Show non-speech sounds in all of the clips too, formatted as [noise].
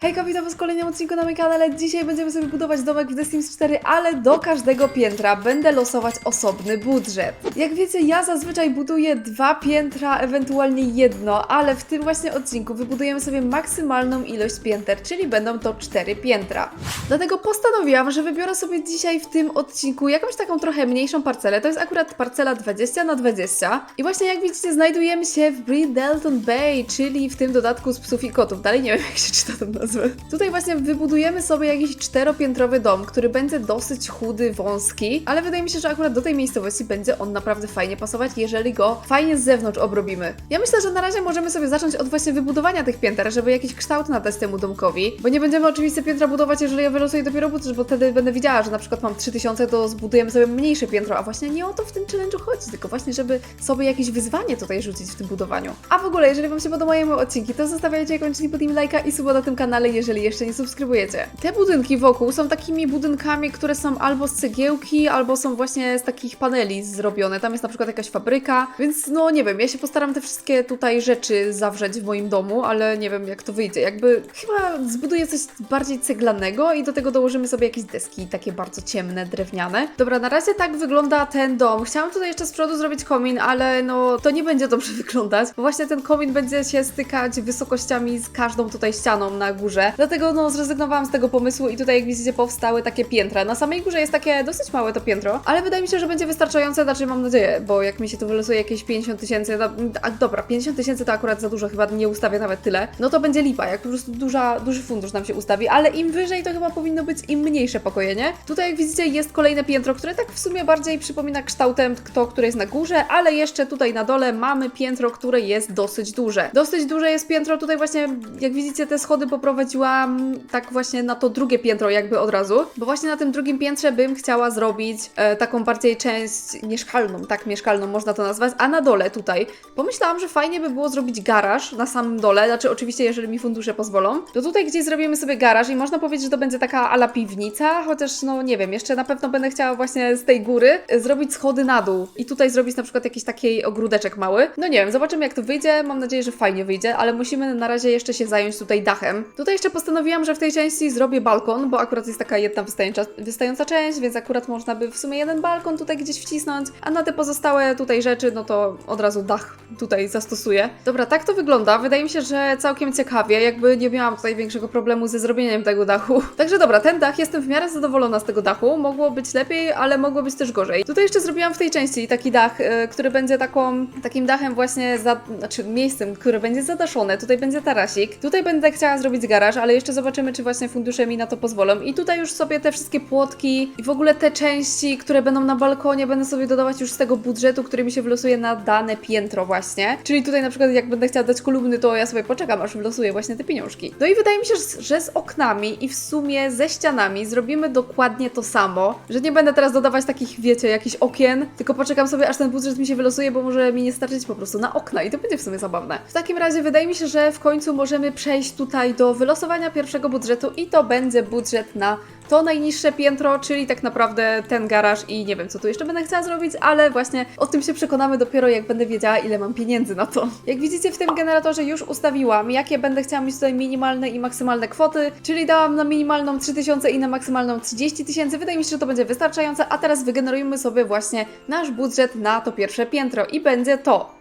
Hejka, witam was w kolejnym odcinku na moim kanale. Dzisiaj będziemy sobie budować domek w The Sims 4, ale do każdego piętra będę losować osobny budżet. Jak wiecie, ja zazwyczaj buduję dwa piętra, ewentualnie jedno, ale w tym właśnie odcinku wybudujemy sobie maksymalną ilość pięter, czyli będą to cztery piętra. Dlatego postanowiłam, że wybiorę sobie dzisiaj w tym odcinku jakąś taką trochę mniejszą parcelę. To jest akurat parcela 20 na 20 i właśnie jak widzicie znajdujemy się w Bridleton Bay, czyli w tym dodatku z psów i kotów. Dalej nie wiem jak się czyta ten nazwę. Tutaj właśnie wybudujemy sobie jakiś czteropiętrowy dom, który będzie dosyć chudy, wąski, ale wydaje mi się, że akurat do tej miejscowości będzie on naprawdę fajnie pasować, jeżeli go fajnie z zewnątrz obrobimy. Ja myślę, że na razie możemy sobie zacząć od właśnie wybudowania tych pięter, żeby jakiś kształt nadać temu domkowi, bo nie będziemy oczywiście piętra budować, jeżeli ja wylosuję dopiero budżet, bo wtedy będę widziała, że na przykład mam 3000, to zbudujemy sobie mniejsze piętro, a właśnie nie o to w tym challenge'u chodzi, tylko właśnie, żeby sobie jakieś wyzwanie tutaj rzucić w tym budowaniu. A w ogóle, jeżeli Wam się podobają moje odcinki, to zostawiajcie koniecznie pod nim lajka i suba na tym kanale, jeżeli jeszcze nie subskrybujecie. Te budynki wokół są takimi budynkami, które są albo z cegiełki, albo są właśnie z takich paneli zrobione. Tam jest na przykład jakaś fabryka, więc no nie wiem, ja się postaram te wszystkie tutaj rzeczy zawrzeć w moim domu, ale nie wiem jak to wyjdzie. Jakby chyba zbuduję coś bardziej ceglanego i do tego dołożymy sobie jakieś deski takie bardzo ciemne, drewniane. Dobra, na razie tak wygląda ten dom. Chciałam tutaj jeszcze z przodu zrobić komin, ale no to nie będzie dobrze [laughs] wyglądać, bo właśnie ten komin będzie się stykać wysokościami z każdą tutaj ścianą na górze. Dlatego no zrezygnowałam z tego pomysłu i tutaj jak widzicie powstały takie piętra. Na samej górze jest takie dosyć małe to piętro, ale wydaje mi się, że będzie wystarczające, znaczy mam nadzieję, bo jak mi się tu wylosuje jakieś 50 tysięcy, no, a dobra, 50 tysięcy to akurat za dużo, chyba nie ustawię nawet tyle, no to będzie lipa, jak po prostu duża, duży fundusz nam się ustawi, ale im wyżej to chyba powinno być im mniejsze pokoje, nie? Tutaj jak widzicie jest kolejne piętro, które tak w sumie bardziej przypomina kształtem to, które jest na górze, ale jeszcze tutaj na dole mamy piętro, które jest dosyć duże. Dosyć duże jest piętro, tutaj właśnie jak widzicie te schody poprowadziłam tak właśnie na to drugie piętro jakby od razu, bo właśnie na tym drugim piętrze bym chciała zrobić e, taką bardziej część mieszkalną, tak mieszkalną można to nazwać, a na dole tutaj pomyślałam, że fajnie by było zrobić garaż na samym dole, znaczy oczywiście jeżeli mi fundusze pozwolą, to tutaj gdzieś zrobimy sobie garaż i można powiedzieć, że to będzie taka ala piwnica, chociaż no nie wiem, jeszcze na pewno będę chciała właśnie z tej góry e, zrobić schody na dół i tutaj zrobić na przykład jakiś taki ogródeczek mały. No nie wiem, zobaczymy jak to wyjdzie, mam nadzieję, że fajnie wyjdzie, ale musimy na razie jeszcze się zająć tutaj dachem. Tutaj jeszcze postanowiłam, że w tej części zrobię balkon, bo akurat jest taka jedna wystająca, wystająca część, więc akurat można by w sumie jeden balkon tutaj gdzieś wcisnąć, a na te pozostałe tutaj rzeczy, no to od razu dach tutaj zastosuję. Dobra, tak to wygląda. Wydaje mi się, że całkiem ciekawie, jakby nie miałam tutaj większego problemu ze zrobieniem tego dachu. [laughs] Także dobra, ten dach, jestem w miarę zadowolona z tego dachu. Mogło być lepiej, ale mogło być też gorzej. Tutaj jeszcze zrobiłam w tej części taki dach, y, który będzie taką, takim dachem właśnie, za, znaczy miejscem, które będzie zadaszone. Tutaj będzie tarasik. Tutaj będę chciała zrobić garaż, ale jeszcze zobaczymy, czy właśnie fundusze mi na to pozwolą. I tutaj już sobie te wszystkie płotki i w ogóle te części, które będą na balkonie, będę sobie dodawać już z tego budżetu, który mi się wylosuje na dane piętro właśnie. Czyli tutaj na przykład jak będę chciała dać kolumny, to ja sobie poczekam, aż wylosuję właśnie te pieniążki. No i wydaje mi się, że z oknami i w sumie ze ścianami zrobimy dokładnie to samo, że nie będę teraz dodawać takich, wiecie, jakichś okien, tylko poczekam sobie, aż ten budżet mi się wylosuje, bo może mi nie starczyć po prostu na okna i to będzie w sumie zabawne. W takim razie wydaje mi się, że w końcu możemy przejść tutaj do wylosowania pierwszego budżetu i to będzie budżet na to najniższe piętro, czyli tak naprawdę ten garaż i nie wiem, co tu jeszcze będę chciała zrobić, ale właśnie o tym się przekonamy dopiero jak będę wiedziała, ile mam pieniędzy na to. Jak widzicie, w tym generatorze już ustawiłam, jakie będę chciała mieć tutaj minimalne i maksymalne kwoty, czyli dałam na minimalną 3000 i na maksymalną 30 tysięcy. Wydaje mi się, że to będzie wystarczające, a teraz wygenerujmy sobie właśnie nasz budżet na to pierwsze piętro i będzie to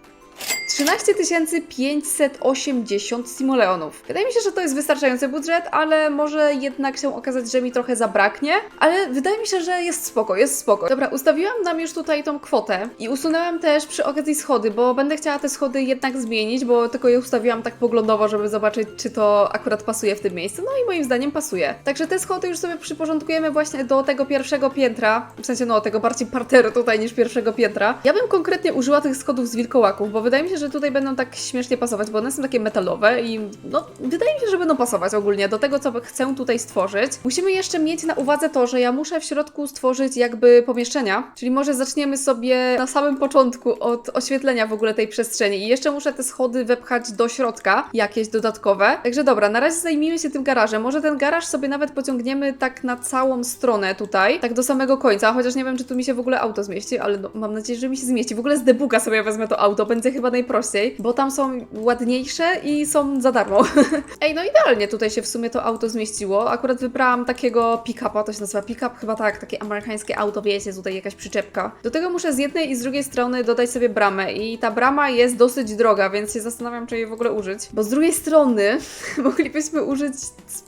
13 580 simoleonów. Wydaje mi się, że to jest wystarczający budżet, ale może jednak się okazać, że mi trochę zabraknie. Ale wydaje mi się, że jest spoko, jest spoko. Dobra, ustawiłam nam już tutaj tą kwotę i usunęłam też przy okazji schody, bo będę chciała te schody jednak zmienić, bo tylko je ustawiłam tak poglądowo, żeby zobaczyć, czy to akurat pasuje w tym miejscu. No i moim zdaniem pasuje. Także te schody już sobie przyporządkujemy właśnie do tego pierwszego piętra, w sensie no tego bardziej parteru tutaj niż pierwszego piętra. Ja bym konkretnie użyła tych schodów z wilkołaków, bo wydaje mi się, że tutaj będą tak śmiesznie pasować, bo one są takie metalowe i no wydaje mi się, że będą pasować ogólnie do tego, co chcę tutaj stworzyć. Musimy jeszcze mieć na uwadze to, że ja muszę w środku stworzyć jakby pomieszczenia, czyli może zaczniemy sobie na samym początku od oświetlenia w ogóle tej przestrzeni i jeszcze muszę te schody wepchać do środka, jakieś dodatkowe. Także dobra, na razie zajmijmy się tym garażem. Może ten garaż sobie nawet pociągniemy tak na całą stronę tutaj, tak do samego końca, chociaż nie wiem, czy tu mi się w ogóle auto zmieści, ale no, mam nadzieję, że mi się zmieści. W ogóle z debuga sobie wezmę to auto, będzie chyba najprościej prościej, bo tam są ładniejsze i są za darmo. [laughs] Ej, no idealnie tutaj się w sumie to auto zmieściło. Akurat wybrałam takiego pick-upa, to się nazywa pick-up, chyba tak, takie amerykańskie auto, wiecie, tutaj jakaś przyczepka. Do tego muszę z jednej i z drugiej strony dodać sobie bramę i ta brama jest dosyć droga, więc się zastanawiam, czy jej w ogóle użyć. Bo z drugiej strony [laughs] moglibyśmy użyć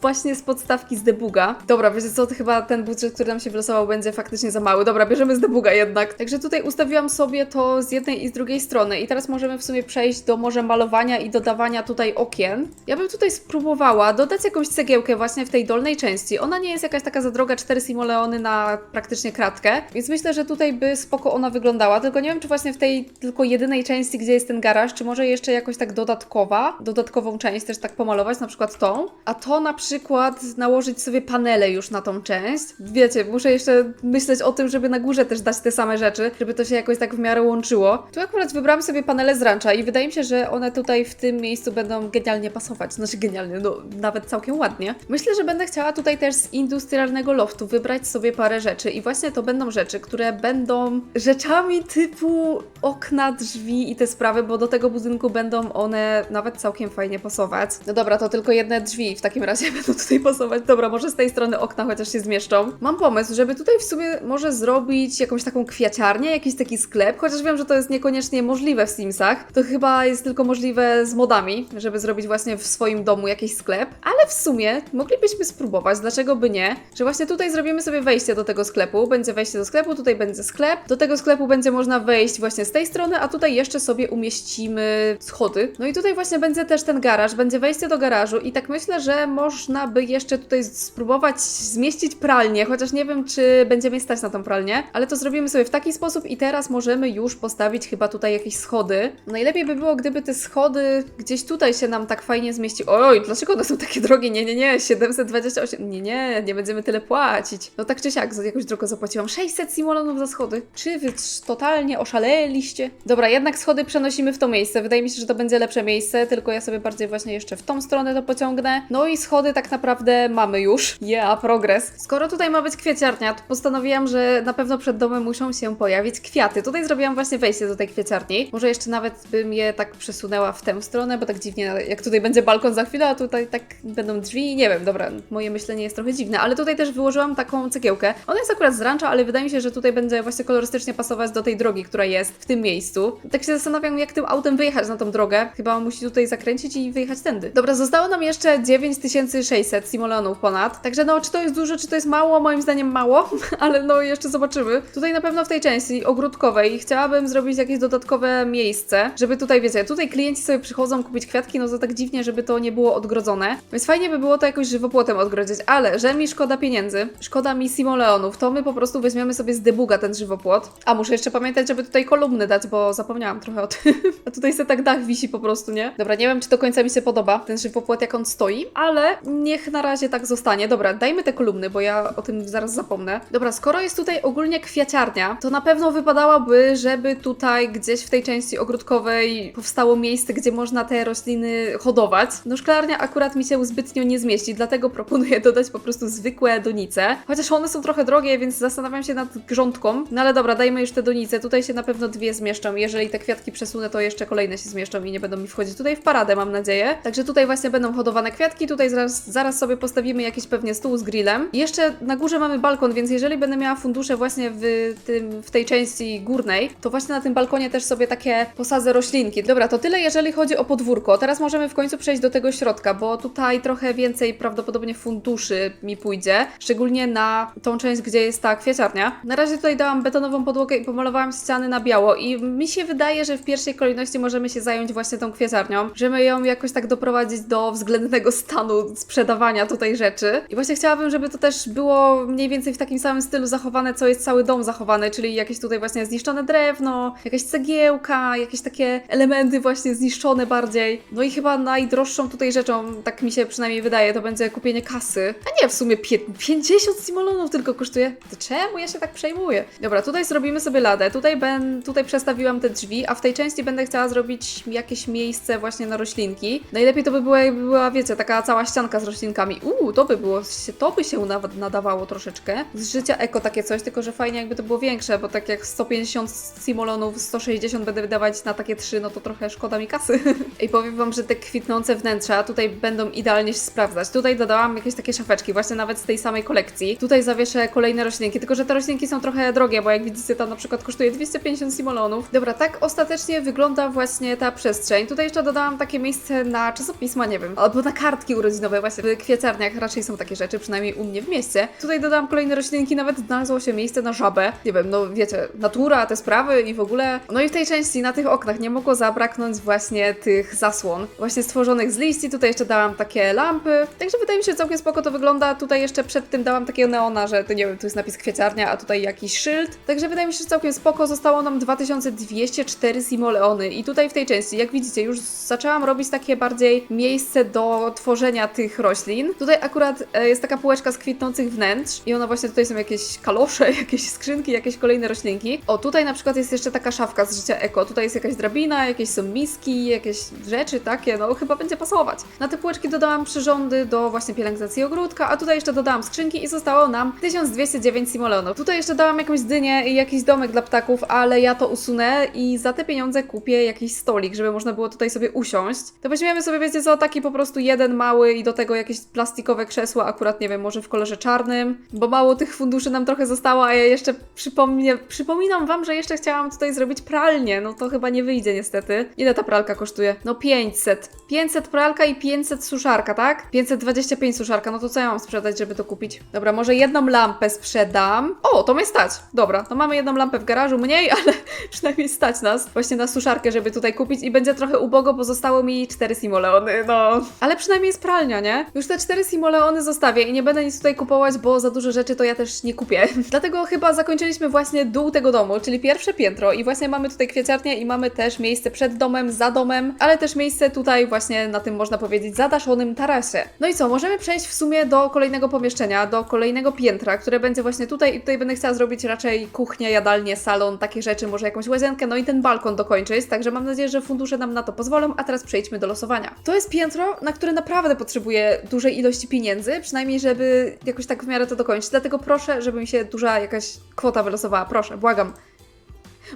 właśnie z podstawki z debuga. Dobra, wiecie co, chyba ten budżet, który nam się wylosował, będzie faktycznie za mały. Dobra, bierzemy z debuga jednak. Także tutaj ustawiłam sobie to z jednej i z drugiej strony i teraz możemy w sumie przejść do może malowania i dodawania tutaj okien. Ja bym tutaj spróbowała dodać jakąś cegiełkę właśnie w tej dolnej części. Ona nie jest jakaś taka za droga, 4 simoleony na praktycznie kratkę, więc myślę, że tutaj by spoko ona wyglądała, tylko nie wiem, czy właśnie w tej tylko jedynej części, gdzie jest ten garaż, czy może jeszcze jakoś tak dodatkowa, dodatkową część też tak pomalować, na przykład tą, a to na przykład nałożyć sobie panele już na tą część. Wiecie, muszę jeszcze myśleć o tym, żeby na górze też dać te same rzeczy, żeby to się jakoś tak w miarę łączyło. Tu akurat wybrałam sobie panele z rancha i wydaje mi się, że one tutaj w tym miejscu będą genialnie pasować. Znaczy genialnie, no nawet całkiem ładnie. Myślę, że będę chciała tutaj też z industrialnego loftu wybrać sobie parę rzeczy i właśnie to będą rzeczy, które będą rzeczami typu okna, drzwi i te sprawy, bo do tego budynku będą one nawet całkiem fajnie pasować. No dobra, to tylko jedne drzwi w takim razie [laughs] będą tutaj pasować. Dobra, może z tej strony okna chociaż się zmieszczą. Mam pomysł, żeby tutaj w sumie może zrobić jakąś taką kwiaciarnię, jakiś taki sklep, chociaż wiem, że to jest niekoniecznie możliwe w Simsach. To chyba jest tylko możliwe z modami, żeby zrobić właśnie w swoim domu jakiś sklep, ale w sumie moglibyśmy spróbować, dlaczego by nie, że właśnie tutaj zrobimy sobie wejście do tego sklepu, będzie wejście do sklepu, tutaj będzie sklep, do tego sklepu będzie można wejść właśnie z tej strony, a tutaj jeszcze sobie umieścimy schody. No i tutaj właśnie będzie też ten garaż, będzie wejście do garażu i tak myślę, że można by jeszcze tutaj spróbować zmieścić pralnię, chociaż nie wiem, czy będziemy stać na tą pralnię, ale to zrobimy sobie w taki sposób i teraz możemy już postawić chyba tutaj jakieś schody. Najlepiej by było, gdyby te schody gdzieś tutaj się nam tak fajnie zmieściły. Oj, dlaczego one są takie drogie? Nie, nie, nie, 728. Nie, nie, nie będziemy tyle płacić. No tak czy siak, za jakąś drogę zapłaciłam 600 simolonów za schody. Czy wy totalnie oszaleliście? Dobra, jednak schody przenosimy w to miejsce. Wydaje mi się, że to będzie lepsze miejsce, tylko ja sobie bardziej właśnie jeszcze w tą stronę to pociągnę. No i schody tak naprawdę mamy już. Yeah, progres. Skoro tutaj ma być kwieciarnia, to postanowiłam, że na pewno przed domem muszą się pojawić kwiaty. Tutaj zrobiłam właśnie wejście do tej kwieciarni. Może jeszcze nawet bym je tak przesunęła w tę stronę, bo tak dziwnie, jak tutaj będzie balkon za chwilę, a tutaj tak będą drzwi. Nie wiem, dobra, moje myślenie jest trochę dziwne, ale tutaj też wyłożyłam taką cegiełkę. Ona jest akurat z rancha, ale wydaje mi się, że tutaj będzie właśnie kolorystycznie pasować do tej drogi, która jest w tym miejscu. Tak się zastanawiam, jak tym autem wyjechać na tą drogę. Chyba musi tutaj zakręcić i wyjechać tędy. Dobra, zostało nam jeszcze 9600 simoleonów ponad. Także no, czy to jest dużo, czy to jest mało? Moim zdaniem mało, [laughs] ale no jeszcze zobaczymy. Tutaj na pewno w tej części ogródkowej chciałabym zrobić jakieś dodatkowe miejsce, żeby tutaj, wiecie, tutaj klienci sobie przychodzą kupić kwiatki, no to tak dziwnie, żeby to nie było odgrodzone. Więc fajnie by było to jakoś żywopłotem odgrodzić, ale że mi szkoda pieniędzy, szkoda mi simoleonów, to my po prostu weźmiemy sobie z debuga ten żywopłot. A muszę jeszcze pamiętać, żeby tutaj kolumny dać, bo zapomniałam trochę o tym. [laughs] A tutaj se tak dach wisi po prostu, nie? Dobra, nie wiem, czy do końca mi się podoba ten żywopłot, jak on stoi, ale niech na razie tak zostanie. Dobra, dajmy te kolumny, bo ja o tym zaraz zapomnę. Dobra, skoro jest tutaj ogólnie kwiaciarnia, to na pewno wypadałoby, żeby tutaj gdzieś w tej części ogródkowej powstało miejsce, gdzie można te rośliny hodować. No szklarnia akurat mi się zbytnio nie zmieści, dlatego proponuję [laughs] dodać po prostu zwykłe donice. Chociaż one są trochę drogie, więc zastanawiam się nad grządką. No ale dobra, dajmy już te donice. Tutaj się na pewno dwie zmieszczą. Jeżeli te kwiatki przesunę, to jeszcze kolejne się zmieszczą i nie będą mi wchodzić tutaj w paradę, mam nadzieję. Także tutaj właśnie będą hodowane kwiatki. Tutaj zaraz, zaraz sobie postawimy jakiś pewnie stół z grillem. I jeszcze na górze mamy balkon, więc jeżeli będę miała fundusze właśnie w, tym, w tej części górnej, to właśnie na tym balkonie też sobie takie posadzę roślinki. Dobra, to tyle jeżeli chodzi o podwórko. Teraz możemy w końcu przejść do tego środka, bo tutaj trochę więcej prawdopodobnie funduszy mi pójdzie, szczególnie na tą część, gdzie jest ta kwieciarnia. Na razie tutaj dałam betonową podłogę i pomalowałam ściany na biało i mi się wydaje, że w pierwszej kolejności możemy się zająć właśnie tą kwieciarnią, żeby ją jakoś tak doprowadzić do względnego stanu sprzedawania tutaj rzeczy. I właśnie chciałabym, żeby to też było mniej więcej w takim samym stylu zachowane, co jest cały dom zachowany, czyli jakieś tutaj właśnie zniszczone drewno, jakaś cegiełka, jakieś takie elementy właśnie zniszczone bardziej. No i chyba najdroższą tutaj rzeczą, tak mi się przynajmniej wydaje, to będzie kupienie kasy. A nie, w sumie pie- 50 simolonów tylko kosztuje. To czemu ja się tak przejmuję? Dobra, tutaj zrobimy sobie ladę. Tutaj, ben, tutaj przestawiłam te drzwi, a w tej części będę chciała zrobić jakieś miejsce właśnie na roślinki. Najlepiej to by była, jakby była, wiecie, taka cała ścianka z roślinkami. Uuu, to by było, to by się nadawało troszeczkę. Z życia eko takie coś, tylko że fajnie jakby to było większe, bo tak jak 150 simolonów, 160 będę wydawać na takie trzy, no to trochę szkoda mi kasy. [laughs] I powiem wam, że te kwitnące wnętrza tutaj będą idealnie się sprawdzać. Tutaj dodałam jakieś takie szafeczki, właśnie nawet z tej samej kolekcji. Tutaj zawieszę kolejne roślinki, tylko że te roślinki są trochę drogie, bo jak widzicie, to na przykład kosztuje 250 simolonów. Dobra, tak ostatecznie wygląda właśnie ta przestrzeń. Tutaj jeszcze dodałam takie miejsce na czasopisma, nie wiem, albo na kartki urodzinowe, właśnie w kwiaciarniach raczej są takie rzeczy, przynajmniej u mnie w mieście. Tutaj dodałam kolejne roślinki, nawet znalazło się miejsce na żabę. Nie wiem, no wiecie, natura, te sprawy i w ogóle. No i w tej części na tych oknach nie mogło zabraknąć właśnie tych zasłon, właśnie stworzonych z liści. Tutaj jeszcze dałam takie lampy. Także wydaje mi się, że całkiem spoko to wygląda. Tutaj jeszcze przed tym dałam takiego neona, że to nie wiem, tu jest napis kwieciarnia, a tutaj jakiś szyld. Także wydaje mi się, że całkiem spoko. Zostało nam 2204 simoleony i tutaj w tej części, jak widzicie, już zaczęłam robić takie bardziej miejsce do tworzenia tych roślin. Tutaj akurat e, jest taka półeczka z kwitnących wnętrz i ona właśnie tutaj są jakieś kalosze, [laughs] jakieś skrzynki, jakieś kolejne roślinki. O, tutaj na przykład jest jeszcze taka szafka z życia eko. Tutaj jest jakaś drabina, jakieś są miski, jakieś rzeczy takie, no chyba będzie pasować. Na te półeczki dodałam przyrządy do właśnie pielęgnacji ogródka, a tutaj jeszcze dodałam skrzynki i zostało nam 1209 simoleonów. Tutaj jeszcze dałam jakąś dynię i jakiś domek dla ptaków, ale ja to usunę i za te pieniądze kupię jakiś stolik, żeby można było tutaj sobie usiąść. To weźmiemy sobie, wiecie co, taki po prostu jeden mały i do tego jakieś plastikowe krzesło, akurat nie wiem, może w kolorze czarnym, bo mało tych funduszy nam trochę zostało, a ja jeszcze przypomnę, przypominam Wam, że jeszcze chciałam tutaj zrobić pralnię, no to chyba nie wyjdzie niestety. Ile ta pralka kosztuje? No 500. 500 pralka i 500 suszarka, tak? 525 suszarka, no to co ja mam sprzedać, żeby to kupić? Dobra, może jedną lampę sprzedam. O, to mnie stać. Dobra, to mamy jedną lampę w garażu, mniej, [laughs] ale przynajmniej stać nas właśnie na suszarkę, żeby tutaj kupić i będzie trochę ubogo, bo zostało mi 4 simoleony, no. Ale przynajmniej jest pralnia, nie? Już te 4 simoleony zostawię i nie będę nic tutaj kupować, bo za dużo rzeczy to ja też nie kupię. [laughs] Dlatego chyba zakończyliśmy właśnie dół tego domu, czyli pierwsze piętro i właśnie mamy tutaj kwieciarnię i mamy też miejsce przed domem, za domem, ale też miejsce tutaj właśnie na tym można powiedzieć zadaszonym tarasie. No i co, możemy przejść w sumie do kolejnego pomieszczenia, do kolejnego piętra, które będzie właśnie tutaj i tutaj będę chciała zrobić raczej kuchnię, jadalnię, salon, takie rzeczy, może jakąś łazienkę, no i ten balkon dokończyć, także mam nadzieję, że fundusze nam na to pozwolą, a teraz przejdźmy do losowania. To jest piętro, na które naprawdę potrzebuję dużej ilości pieniędzy, przynajmniej żeby jakoś tak w miarę to dokończyć, dlatego proszę, żeby mi się duża jakaś kwota wylosowała, proszę, błagam.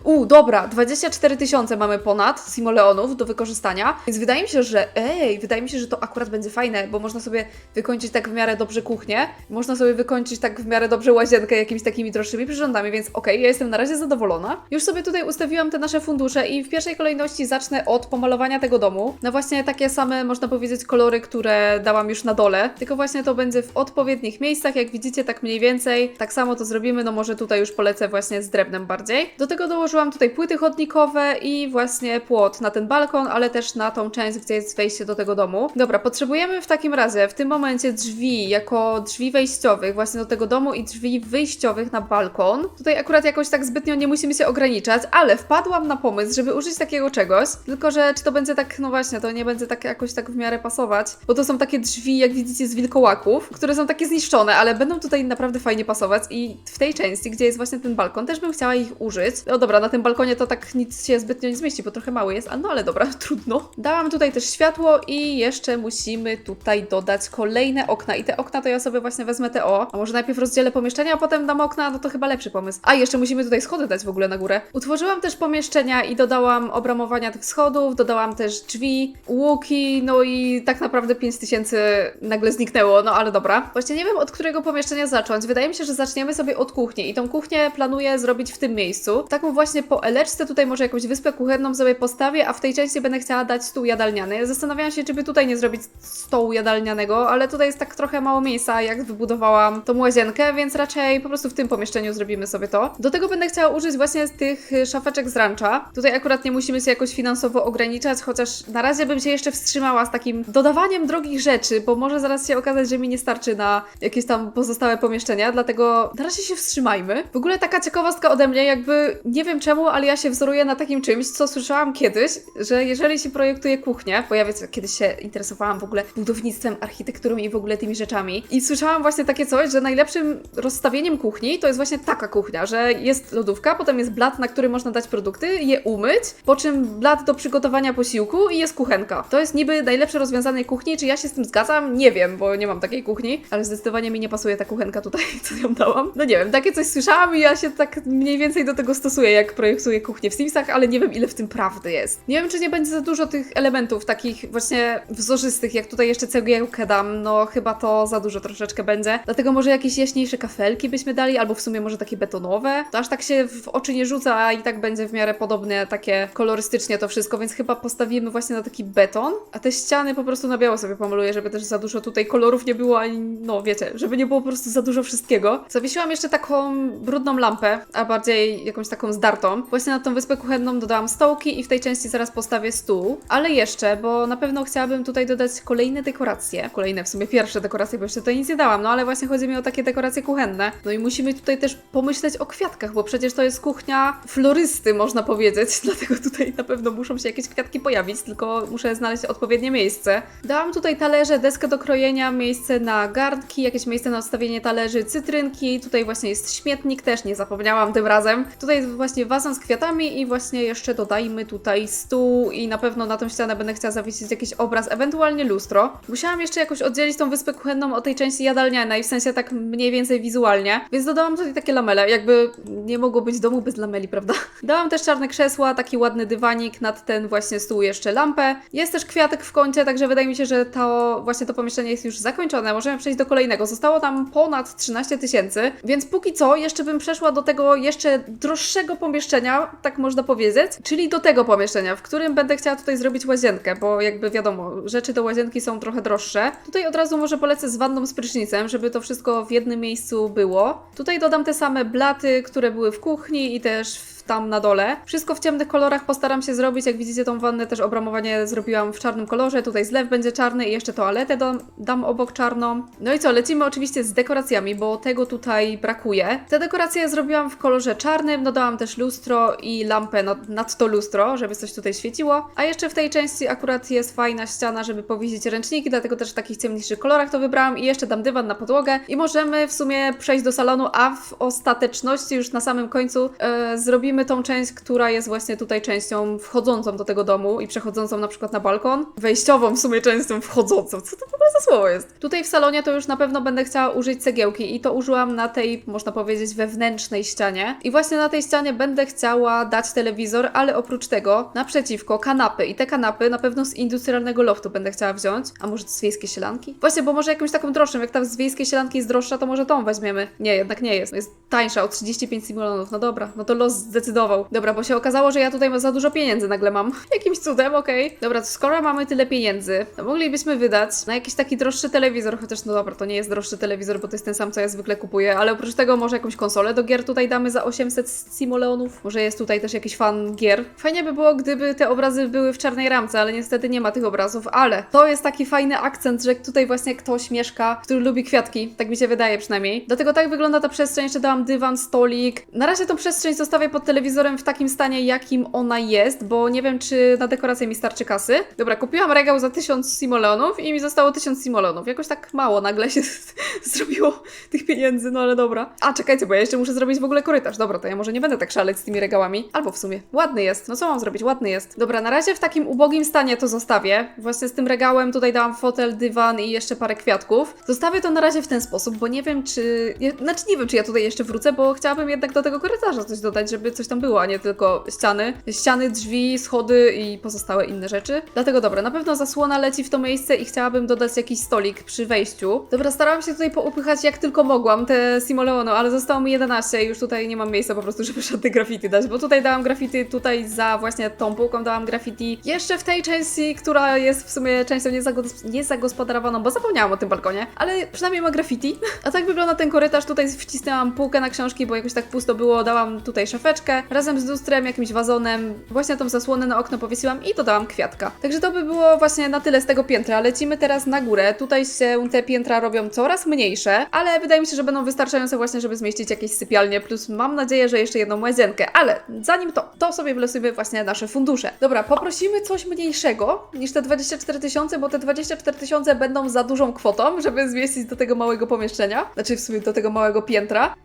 U, dobra, 24 tysiące mamy ponad simoleonów do wykorzystania, więc wydaje mi się, że ej, wydaje mi się, że to akurat będzie fajne, bo można sobie wykończyć tak w miarę dobrze kuchnię, można sobie wykończyć tak w miarę dobrze łazienkę jakimiś takimi droższymi przyrządami, więc okej, ja jestem na razie zadowolona. Już sobie tutaj ustawiłam te nasze fundusze i w pierwszej kolejności zacznę od pomalowania tego domu na właśnie takie same, można powiedzieć, kolory, które dałam już na dole, tylko właśnie to będzie w odpowiednich miejscach, jak widzicie, tak mniej więcej, tak samo to zrobimy, no może tutaj już polecę właśnie z drewnem bardziej. Do tego dołożyłam tutaj płyty chodnikowe i właśnie płot na ten balkon, ale też na tą część, gdzie jest wejście do tego domu. Dobra, potrzebujemy w takim razie w tym momencie drzwi jako drzwi wejściowych właśnie do tego domu i drzwi wyjściowych na balkon. Tutaj akurat jakoś tak zbytnio nie musimy się ograniczać, ale wpadłam na pomysł, żeby użyć takiego czegoś, tylko że czy to będzie tak, no właśnie, to nie będzie tak jakoś tak w miarę pasować, bo to są takie drzwi, jak widzicie, z wilkołaków, które są takie zniszczone, ale będą tutaj naprawdę fajnie pasować i w tej części, gdzie jest właśnie ten balkon, też bym chciała ich użyć. No dobra, na tym balkonie to tak nic się zbytnio nie zmieści, bo trochę mały jest, a no ale dobra, [laughs] trudno. Dałam tutaj też światło i jeszcze musimy tutaj dodać kolejne okna i te okna to ja sobie właśnie wezmę te o, a może najpierw rozdzielę pomieszczenia, a potem dam okna, no to chyba lepszy pomysł. A jeszcze musimy tutaj schody dać w ogóle na górę. Utworzyłam też pomieszczenia i dodałam obramowania tych schodów, dodałam też drzwi, łuki, no i tak naprawdę 5000 nagle zniknęło, no ale dobra. Właśnie nie wiem od którego pomieszczenia zacząć. Wydaje mi się, że zaczniemy sobie od kuchni i tą kuchnię planuję zrobić w tym miejscu. Taką właśnie po eleczce tutaj może jakąś wyspę kuchenną sobie postawię, a w tej części będę chciała dać stół jadalniany. Zastanawiałam się, czy by tutaj nie zrobić stołu jadalnianego, ale tutaj jest tak trochę mało miejsca, jak wybudowałam tą łazienkę, więc raczej po prostu w tym pomieszczeniu zrobimy sobie to. Do tego będę chciała użyć właśnie tych szafeczek z rancha. Tutaj akurat nie musimy się jakoś finansowo ograniczać, chociaż na razie bym się jeszcze wstrzymała z takim dodawaniem drogich rzeczy, bo może zaraz się okazać, że mi nie starczy na jakieś tam pozostałe pomieszczenia, dlatego na razie się wstrzymajmy. W ogóle taka ciekawostka ode mnie, jakby nie wiem czemu, ale ja się wzoruję na takim czymś, co słyszałam kiedyś, że jeżeli się projektuje kuchnię, bo ja wiecie, kiedyś się interesowałam w ogóle budownictwem, architekturą i w ogóle tymi rzeczami i słyszałam właśnie takie coś, że najlepszym rozstawieniem kuchni to jest właśnie taka kuchnia, że jest lodówka, potem jest blat, na który można dać produkty, je umyć, po czym blat do przygotowania posiłku i jest kuchenka. To jest niby najlepsze rozwiązanie kuchni, czy ja się z tym zgadzam? Nie wiem, bo nie mam takiej kuchni, ale zdecydowanie mi nie pasuje ta kuchenka tutaj, [laughs] co ją dałam. No nie wiem, takie coś słyszałam i ja się tak mniej więcej do tego stosuję. Jak projektuję kuchnię w Simsach, ale nie wiem ile w tym prawdy jest. Nie wiem, czy nie będzie za dużo tych elementów takich właśnie wzorzystych, jak tutaj jeszcze cegiełkę dam, no chyba to za dużo troszeczkę będzie. Dlatego może jakieś jaśniejsze kafelki byśmy dali, albo w sumie może takie betonowe. To aż tak się w oczy nie rzuca, a i tak będzie w miarę podobne, takie kolorystycznie to wszystko, więc chyba postawimy właśnie na taki beton, a te ściany po prostu na biało sobie pomaluję, żeby też za dużo tutaj kolorów nie było, ani no wiecie, żeby nie było po prostu za dużo wszystkiego. Zawiesiłam jeszcze taką brudną lampę, a bardziej jakąś taką zdartą. Właśnie na tą wyspę kuchenną dodałam stołki i w tej części zaraz postawię stół. Ale jeszcze, bo na pewno chciałabym tutaj dodać kolejne dekoracje. Kolejne, w sumie pierwsze dekoracje, bo jeszcze tutaj nic nie dałam, no ale właśnie chodzi mi o takie dekoracje kuchenne. No i musimy tutaj też pomyśleć o kwiatkach, bo przecież to jest kuchnia florysty, można powiedzieć, [laughs] dlatego tutaj na pewno muszą się jakieś kwiatki pojawić, tylko muszę znaleźć odpowiednie miejsce. Dałam tutaj talerze, deskę do krojenia, miejsce na garnki, jakieś miejsce na odstawienie talerzy, cytrynki, tutaj właśnie jest śmietnik, też nie zapomniałam tym razem. Tutaj jest właśnie wazon z kwiatami i właśnie jeszcze dodajmy tutaj stół i na pewno na tą ścianę będę chciała zawiesić jakiś obraz, ewentualnie lustro. Musiałam jeszcze jakoś oddzielić tą wyspę kuchenną od tej części jadalnianej, w sensie tak mniej więcej wizualnie, więc dodałam tutaj takie lamele, jakby nie mogło być domu bez lameli, prawda? [laughs] Dałam też czarne krzesła, taki ładny dywanik, nad ten właśnie stół jeszcze lampę. Jest też kwiatek w kącie, także wydaje mi się, że to właśnie to pomieszczenie jest już zakończone. Możemy przejść do kolejnego. Zostało tam ponad 13 tysięcy, więc póki co jeszcze bym przeszła do tego jeszcze droższego pomieszczenia, tak można powiedzieć, czyli do tego pomieszczenia, w którym będę chciała tutaj zrobić łazienkę, bo jakby wiadomo, rzeczy do łazienki są trochę droższe. Tutaj od razu może polecę z wanną z prysznicem, żeby to wszystko w jednym miejscu było. Tutaj dodam te same blaty, które były w kuchni i też w tam na dole. Wszystko w ciemnych kolorach postaram się zrobić. Jak widzicie, tą wannę też obramowanie zrobiłam w czarnym kolorze. Tutaj zlew będzie czarny i jeszcze toaletę dam, dam obok czarną. No i co, lecimy oczywiście z dekoracjami, bo tego tutaj brakuje. Te dekoracje zrobiłam w kolorze czarnym, dodałam też lustro i lampę nad, nad to lustro, żeby coś tutaj świeciło. A jeszcze w tej części akurat jest fajna ściana, żeby powiesić ręczniki, dlatego też w takich ciemniejszych kolorach to wybrałam i jeszcze dam dywan na podłogę i możemy w sumie przejść do salonu, a w ostateczności już na samym końcu e, zrobimy tą część, która jest właśnie tutaj częścią wchodzącą do tego domu i przechodzącą na przykład na balkon. Wejściową w sumie częścią wchodzącą. Co to w ogóle za słowo jest? Tutaj w salonie to już na pewno będę chciała użyć cegiełki i to użyłam na tej, można powiedzieć, wewnętrznej ścianie. I właśnie na tej ścianie będę chciała dać telewizor, ale oprócz tego naprzeciwko kanapy. I te kanapy na pewno z industrialnego loftu będę chciała wziąć. A może z wiejskiej sielanki? Właśnie, bo może jakąś taką droższą. Jak ta z wiejskiej sielanki jest droższa, to może tą weźmiemy. Nie, jednak nie jest. Jest tańsza o 35 milionów. No dobra, no to los zdecydował. Dobra, bo się okazało, że ja tutaj za dużo pieniędzy nagle mam. [laughs] Jakimś cudem, okej. Dobra, to skoro mamy tyle pieniędzy, to moglibyśmy wydać na jakiś taki droższy telewizor, chociaż no dobra, to nie jest droższy telewizor, bo to jest ten sam, co ja zwykle kupuję, ale oprócz tego może jakąś konsolę do gier tutaj damy za 800 simoleonów. Może jest tutaj też jakiś fan gier. Fajnie by było, gdyby te obrazy były w czarnej ramce, ale niestety nie ma tych obrazów, ale to jest taki fajny akcent, że tutaj właśnie ktoś mieszka, który lubi kwiatki, tak mi się wydaje przynajmniej. Dlatego tak wygląda ta przestrzeń, jeszcze dałam dywan, stolik. Na razie tą przestrzeń zostawię pod telewizorem w takim stanie, jakim ona jest, bo nie wiem, czy na dekorację mi starczy kasy. Dobra, kupiłam regał za 1000 simoleonów i mi zostało 1000 simoleonów. Jakoś tak mało nagle się [laughs] zrobiło tych pieniędzy, no ale dobra. A, czekajcie, bo ja jeszcze muszę zrobić w ogóle korytarz. Dobra, to ja może nie będę tak szaleć z tymi regałami. Albo w sumie, ładny jest. No co mam zrobić? Ładny jest. Dobra, na razie w takim ubogim stanie to zostawię. Właśnie z tym regałem tutaj dałam fotel, dywan i jeszcze parę kwiatków. Zostawię to na razie w ten sposób, bo nie wiem, czy... Znaczy nie wiem, czy ja tutaj jeszcze wrócę, bo chciałabym jednak do tego korytarza coś dodać, żeby coś tam było, a nie tylko ściany. Ściany, drzwi, schody i pozostałe inne rzeczy. Dlatego dobra, na pewno zasłona leci w to miejsce i chciałabym dodać jakiś stolik przy wejściu. Dobra, starałam się tutaj poupychać jak tylko mogłam te Simoleono, ale zostało mi 11 i już tutaj nie mam miejsca po prostu, żeby żadne graffiti dać, bo tutaj dałam graffiti tutaj za właśnie tą półką dałam graffiti jeszcze w tej części, która jest w sumie częścią niezagos- niezagospodarowaną, bo zapomniałam o tym balkonie, ale przynajmniej ma graffiti. [laughs] A tak wygląda ten korytarz, tutaj wcisnęłam półkę na książki, bo jakoś tak pusto było, dałam tutaj szafeczkę razem z lustrem, jakimś wazonem, właśnie tą zasłonę na okno powiesiłam i dodałam kwiatka. Także to by było właśnie na tyle z tego piętra. Lecimy teraz na górę. Tutaj się te piętra robią coraz mniejsze, ale wydaje mi się, że będą wystarczające właśnie, żeby zmieścić jakieś sypialnie, plus mam nadzieję, że jeszcze jedną łazienkę. Ale zanim to, to sobie wylosujemy właśnie nasze fundusze. Dobra, poprosimy coś mniejszego niż te 24 tysiące, bo te 24 tysiące będą za dużą kwotą, żeby zmieścić do tego małego pomieszczenia. Znaczy w sumie do tego małego piętra.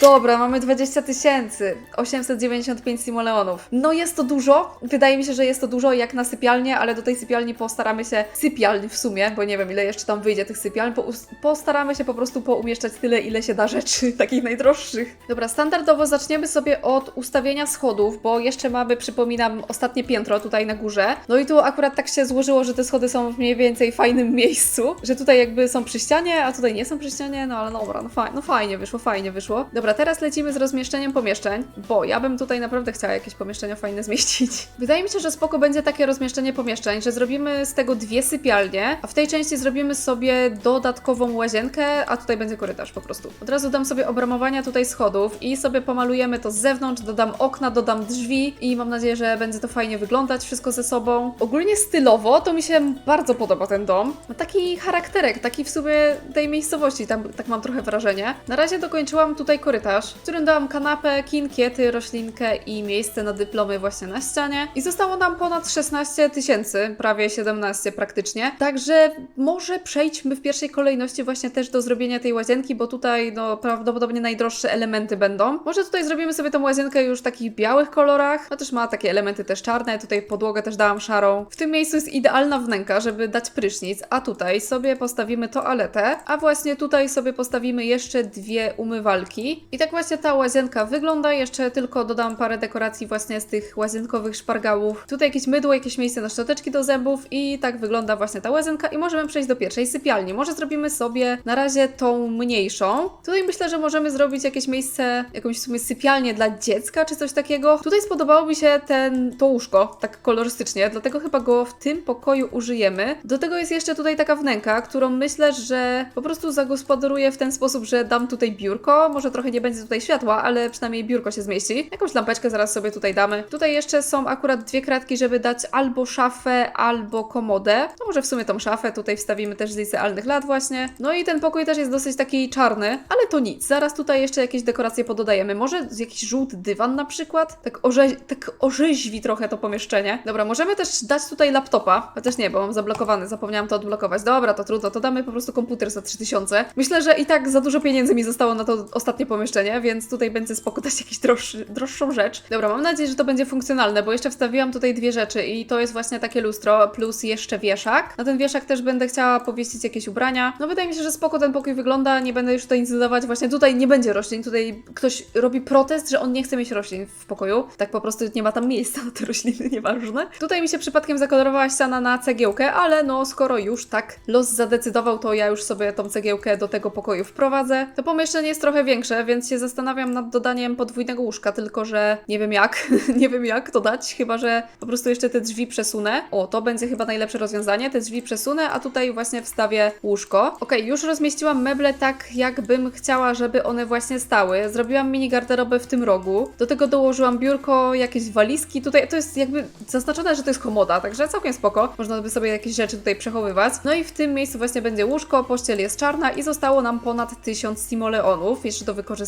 Dobra, mamy 20 tysięcy, 895 simoleonów. No jest to dużo, wydaje mi się, że jest to dużo jak na sypialnię, ale do tej sypialni postaramy się, sypialni w sumie, bo nie wiem ile jeszcze tam wyjdzie tych sypialni, po, postaramy się po prostu poumieszczać tyle, ile się da rzeczy, [laughs] takich najdroższych. Dobra, standardowo zaczniemy sobie od ustawienia schodów, bo jeszcze mamy, przypominam, ostatnie piętro tutaj na górze. No i tu akurat tak się złożyło, że te schody są w mniej więcej fajnym [laughs] miejscu, że tutaj jakby są przy ścianie, a tutaj nie są przy ścianie, no ale dobra, no, faj, no fajnie wyszło, fajnie wyszło. Dobra, teraz lecimy z rozmieszczeniem pomieszczeń, bo ja bym tutaj naprawdę chciała jakieś pomieszczenia fajne zmieścić. [laughs] Wydaje mi się, że spoko będzie takie rozmieszczenie pomieszczeń, że zrobimy z tego dwie sypialnie, a w tej części zrobimy sobie dodatkową łazienkę, a tutaj będzie korytarz po prostu. Od razu dam sobie obramowania tutaj schodów i sobie pomalujemy to z zewnątrz, dodam okna, dodam drzwi i mam nadzieję, że będzie to fajnie wyglądać wszystko ze sobą. Ogólnie stylowo to mi się bardzo podoba ten dom. Ma taki charakterek, taki w sumie tej miejscowości, tam tak mam trochę wrażenie. Na razie dokończyłam tutaj korytarz, w którym dałam kanapę, kinkiety, roślinkę i miejsce na dyplomy właśnie na ścianie. I zostało nam ponad 16 tysięcy, prawie 17 praktycznie. Także może przejdźmy w pierwszej kolejności właśnie też do zrobienia tej łazienki, bo tutaj no prawdopodobnie najdroższe elementy będą. Może tutaj zrobimy sobie tą łazienkę już w takich białych kolorach, chociaż ma takie elementy też czarne, tutaj podłogę też dałam szarą. W tym miejscu jest idealna wnęka, żeby dać prysznic, a tutaj sobie postawimy toaletę, a właśnie tutaj sobie postawimy jeszcze dwie umywalki. I tak właśnie ta łazienka wygląda, jeszcze tylko dodam parę dekoracji właśnie z tych łazienkowych szpargałów. Tutaj jakieś mydło, jakieś miejsce na szczoteczki do zębów i tak wygląda właśnie ta łazienka i możemy przejść do pierwszej sypialni. Może zrobimy sobie na razie tą mniejszą. Tutaj myślę, że możemy zrobić jakieś miejsce, jakąś w sumie sypialnię dla dziecka czy coś takiego. Tutaj spodobało mi się ten, to łóżko, tak kolorystycznie, dlatego chyba go w tym pokoju użyjemy. Do tego jest jeszcze tutaj taka wnęka, którą myślę, że po prostu zagospodaruję w ten sposób, że dam tutaj biurko. Może trochę nie będzie tutaj światła, ale przynajmniej biurko się zmieści. Jakąś lampeczkę zaraz sobie tutaj damy. Tutaj jeszcze są akurat dwie kratki, żeby dać albo szafę, albo komodę. No może w sumie tą szafę tutaj wstawimy też z licealnych lat właśnie. No i ten pokój też jest dosyć taki czarny, ale to nic. Zaraz tutaj jeszcze jakieś dekoracje pododajemy. Może jakiś żółty dywan na przykład? Tak, orze tak orzeźwi trochę to pomieszczenie. Dobra, możemy też dać tutaj laptopa. Chociaż nie, bo mam zablokowany, zapomniałam to odblokować. Dobra, to trudno, to damy po prostu komputer za 3000. Myślę, że i tak za dużo pieniędzy mi zostało na to ostatnie pomieszczenie, więc tutaj będzie spoko dać jakąś droższą rzecz. Dobra, mam nadzieję, że to będzie funkcjonalne, bo jeszcze wstawiłam tutaj dwie rzeczy i to jest właśnie takie lustro plus jeszcze wieszak. Na ten wieszak też będę chciała powiesić jakieś ubrania. No wydaje mi się, że spoko ten pokój wygląda, nie będę już tutaj nic dodawać. Właśnie tutaj nie będzie roślin, tutaj ktoś robi protest, że on nie chce mieć roślin w pokoju. Tak po prostu nie ma tam miejsca na te rośliny, [laughs] nieważne. Tutaj mi się przypadkiem zakolorowała ściana na cegiełkę, ale no skoro już tak los zadecydował, to ja już sobie tą cegiełkę do tego pokoju wprowadzę. To pomieszczenie jest trochę większe, więc się zastanawiam nad dodaniem podwójnego łóżka, tylko że nie wiem jak, [laughs] nie wiem jak to dać, chyba że po prostu jeszcze te drzwi przesunę. O, to będzie chyba najlepsze rozwiązanie. Te drzwi przesunę, a tutaj właśnie wstawię łóżko. Ok, już rozmieściłam meble tak, jakbym chciała, żeby one właśnie stały. Zrobiłam mini garderobę w tym rogu. Do tego dołożyłam biurko, jakieś walizki. Tutaj to jest jakby zaznaczone, że to jest komoda, także całkiem spoko. Można by sobie jakieś rzeczy tutaj przechowywać. No i w tym miejscu właśnie będzie łóżko, pościel jest czarna i zostało nam ponad 1000 simoleonów jeszcze do wykorzystania.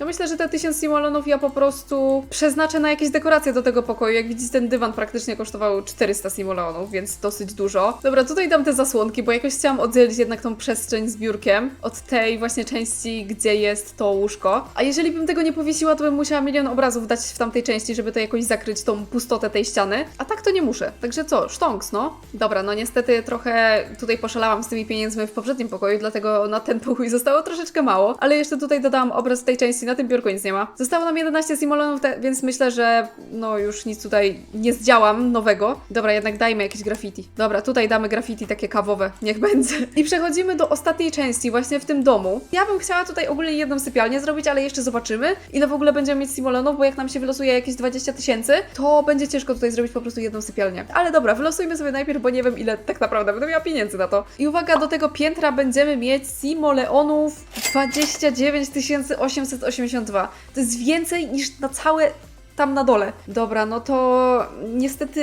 Ja myślę, że te 1000 simoleonów ja po prostu przeznaczę na jakieś dekoracje do tego pokoju. Jak widzicie, ten dywan praktycznie kosztował 400 simoleonów, więc dosyć dużo. Dobra, tutaj dam te zasłonki, bo jakoś chciałam oddzielić jednak tą przestrzeń z biurkiem od tej właśnie części, gdzie jest to łóżko. A jeżeli bym tego nie powiesiła, to bym musiała milion obrazów dać w tamtej części, żeby to jakoś zakryć tą pustotę tej ściany. A tak to nie muszę. Także co, sztonks, no. Dobra, no niestety trochę tutaj poszalałam z tymi pieniędzmi w poprzednim pokoju, dlatego na ten pokój [laughs] zostało troszeczkę mało, ale jeszcze tutaj dodałam obraz w tej części, na tym biurku nic nie ma. Zostało nam 11 simolonów, więc myślę, że no już nic tutaj nie zdziałam nowego. Dobra, jednak dajmy jakieś graffiti. Dobra, tutaj damy graffiti takie kawowe, niech będzie. [laughs] I przechodzimy do ostatniej części, właśnie w tym domu. Ja bym chciała tutaj ogólnie jedną sypialnię zrobić, ale jeszcze zobaczymy, ile w ogóle będziemy mieć simolonów, bo jak nam się wylosuje jakieś 20 tysięcy, to będzie ciężko tutaj zrobić po prostu jedną sypialnię. Ale dobra, wylosujmy sobie najpierw, bo nie wiem ile tak naprawdę będę miała pieniędzy na to. I uwaga, do tego piętra będziemy mieć simoleonów 29 882. To jest więcej niż na całe tam na dole. Dobra, no to niestety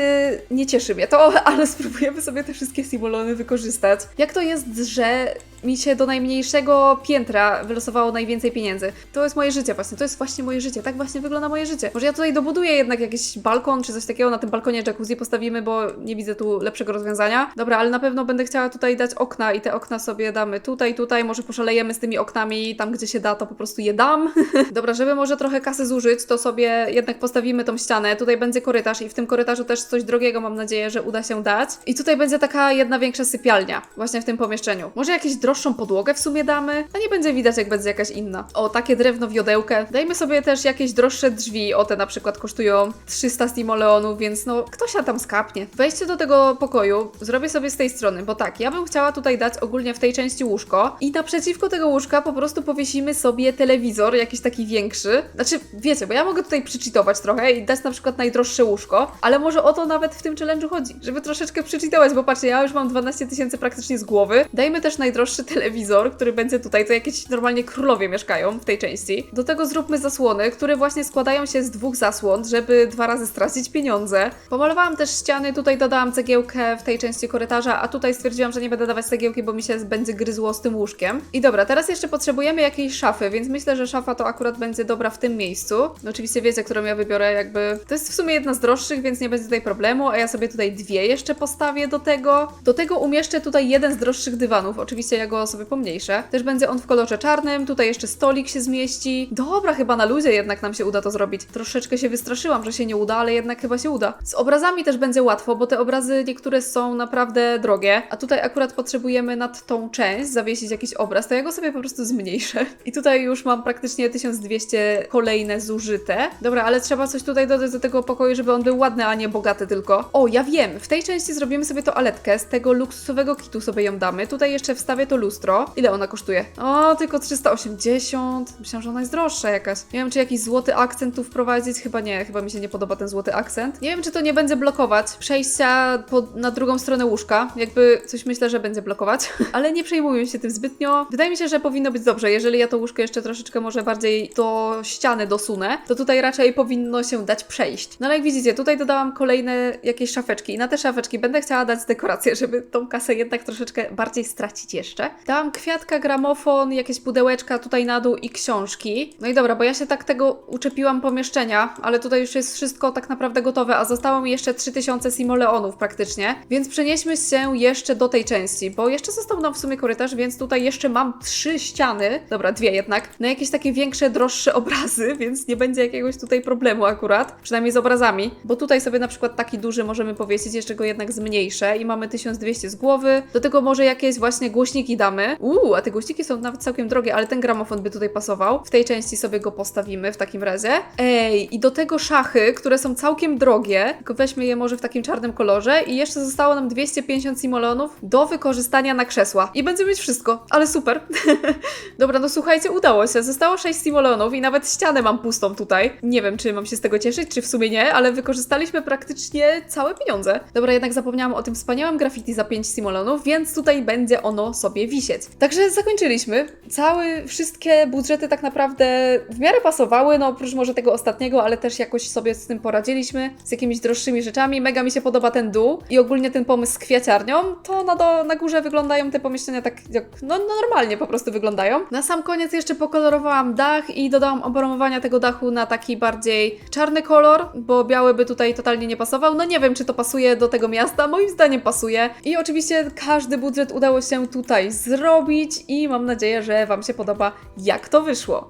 nie cieszy mnie to, [laughs] ale spróbujemy sobie te wszystkie simulony wykorzystać. Jak to jest, że mi się do najmniejszego piętra wylosowało najwięcej pieniędzy. To jest moje życie właśnie, to jest właśnie moje życie, tak właśnie wygląda moje życie. Może ja tutaj dobuduję jednak jakiś balkon czy coś takiego, na tym balkonie jacuzzi postawimy, bo nie widzę tu lepszego rozwiązania. Dobra, ale na pewno będę chciała tutaj dać okna i te okna sobie damy tutaj, tutaj, może poszalejemy z tymi oknami, tam gdzie się da, to po prostu je dam. [laughs] Dobra, żeby może trochę kasy zużyć, to sobie jednak postawimy tą ścianę. Tutaj będzie korytarz i w tym korytarzu też coś drogiego mam nadzieję, że uda się dać. I tutaj będzie taka jedna większa sypialnia, właśnie w tym pomieszczeniu. Może jakąś droższą podłogę w sumie damy, a nie będzie widać, jak będzie jakaś inna. O, takie drewno wiodełkę. Dajmy sobie też jakieś droższe drzwi. O, te na przykład kosztują 300 simoleonów, więc no, kto się tam skapnie? Wejście do tego pokoju zrobię sobie z tej strony, bo tak, ja bym chciała tutaj dać ogólnie w tej części łóżko i naprzeciwko tego łóżka po prostu powiesimy sobie telewizor, jakiś taki większy. Znaczy, wiecie, bo ja mogę tutaj przyczytować trochę i dać na przykład najdroższe łóżko, ale może o to nawet w tym challenge'u chodzi, żeby troszeczkę przyczytować, bo patrzcie, ja już mam 12 tysięcy praktycznie z głowy. Dajmy też telewizor, który będzie tutaj, to jakieś normalnie królowie mieszkają w tej części. Do tego zróbmy zasłony, które właśnie składają się z dwóch zasłon, żeby dwa razy stracić pieniądze. Pomalowałam też ściany, tutaj dodałam cegiełkę w tej części korytarza, a tutaj stwierdziłam, że nie będę dawać cegiełki, bo mi się będzie gryzło z tym łóżkiem. I dobra, teraz jeszcze potrzebujemy jakiejś szafy, więc myślę, że szafa to akurat będzie dobra w tym miejscu. No oczywiście wiecie, którą ja wybiorę, jakby... To jest w sumie jedna z droższych, więc nie będzie tutaj problemu, a ja sobie tutaj dwie jeszcze postawię do tego. Do tego umieszczę tutaj jeden z droższych dywanów, oczywiście ja go sobie pomniejszę. Też będzie on w kolorze czarnym, tutaj jeszcze stolik się zmieści. Dobra, chyba na luzie jednak nam się uda to zrobić. Troszeczkę się wystraszyłam, że się nie uda, ale jednak chyba się uda. Z obrazami też będzie łatwo, bo te obrazy niektóre są naprawdę drogie, a tutaj akurat potrzebujemy nad tą część zawiesić jakiś obraz, to ja go sobie po prostu zmniejszę. [laughs] I tutaj już mam praktycznie 1200 kolejne zużyte. Dobra, ale trzeba coś tutaj dodać do tego pokoju, żeby on był ładny, a nie bogaty tylko. O, ja wiem, w tej części zrobimy sobie toaletkę, z tego luksusowego kitu sobie ją damy. Tutaj jeszcze wstawię to lustro. Ile ona kosztuje? O, tylko 380. Myślałam, że ona jest droższa jakaś. Nie wiem, czy jakiś złoty akcent tu wprowadzić. Chyba nie, chyba mi się nie podoba ten złoty akcent. Nie wiem, czy to nie będzie blokować przejścia po, na drugą stronę łóżka. Jakby coś myślę, że będzie blokować, [laughs] ale nie przejmuję się tym zbytnio. Wydaje mi się, że powinno być dobrze. Jeżeli ja to łóżko jeszcze troszeczkę może bardziej do ściany dosunę, to tutaj raczej powinno się dać przejść. No ale jak widzicie, tutaj dodałam kolejne jakieś szafeczki i na te szafeczki będę chciała dać dekorację, żeby tą kasę jednak troszeczkę bardziej stracić jeszcze. Dałam kwiatka, gramofon, jakieś pudełeczka tutaj na dół i książki. No i dobra, bo ja się tak tego uczepiłam pomieszczenia, ale tutaj już jest wszystko tak naprawdę gotowe, a zostało mi jeszcze 3000 simoleonów praktycznie, więc przenieśmy się jeszcze do tej części, bo jeszcze został nam w sumie korytarz, więc tutaj jeszcze mam trzy ściany, dobra, dwie jednak, na jakieś takie większe, droższe obrazy, [laughs] więc nie będzie jakiegoś tutaj problemu akurat, przynajmniej z obrazami, bo tutaj sobie na przykład taki duży możemy powiesić, jeszcze go jednak zmniejszę i mamy 1200 z głowy, do tego może jakieś właśnie głośniki damy, uuu, a te głośniki są nawet całkiem drogie, ale ten gramofon by tutaj pasował, w tej części sobie go postawimy w takim razie, ej, i do tego szachy, które są całkiem drogie, tylko weźmy je może w takim czarnym kolorze i jeszcze zostało nam 250 simoleonów do wykorzystania na krzesła. I będziemy mieć wszystko, ale super. [laughs] Dobra, no słuchajcie, udało się. Zostało 6 simoleonów i nawet ścianę mam pustą tutaj. Nie wiem, czy mam się z tego cieszyć, czy w sumie nie, ale wykorzystaliśmy praktycznie całe pieniądze. Dobra, jednak zapomniałam o tym wspaniałym graffiti za 5 simoleonów, więc tutaj będzie ono sobie wisieć. Także zakończyliśmy. Całe, wszystkie budżety tak naprawdę w miarę pasowały, no oprócz może tego ostatniego, ale też jakoś sobie z tym poradziliśmy, z jakimiś droższymi rzeczami. Mega mi się podoba ten dół i ogólnie ten pomysł z kwiaciarnią, to na, do, na górze wyglądają te pomieszczenia tak jak, no, no normalnie po prostu wyglądają. Na sam koniec jeszcze pokolorowałam dach i dodałam obromowania tego dachu na taki bardziej czarny kolor, bo biały by tutaj totalnie nie pasował. No nie wiem, czy to pasuje do tego miasta, moim zdaniem pasuje. I oczywiście każdy budżet udało się tutaj zrobić i mam nadzieję, że Wam się podoba, jak to wyszło.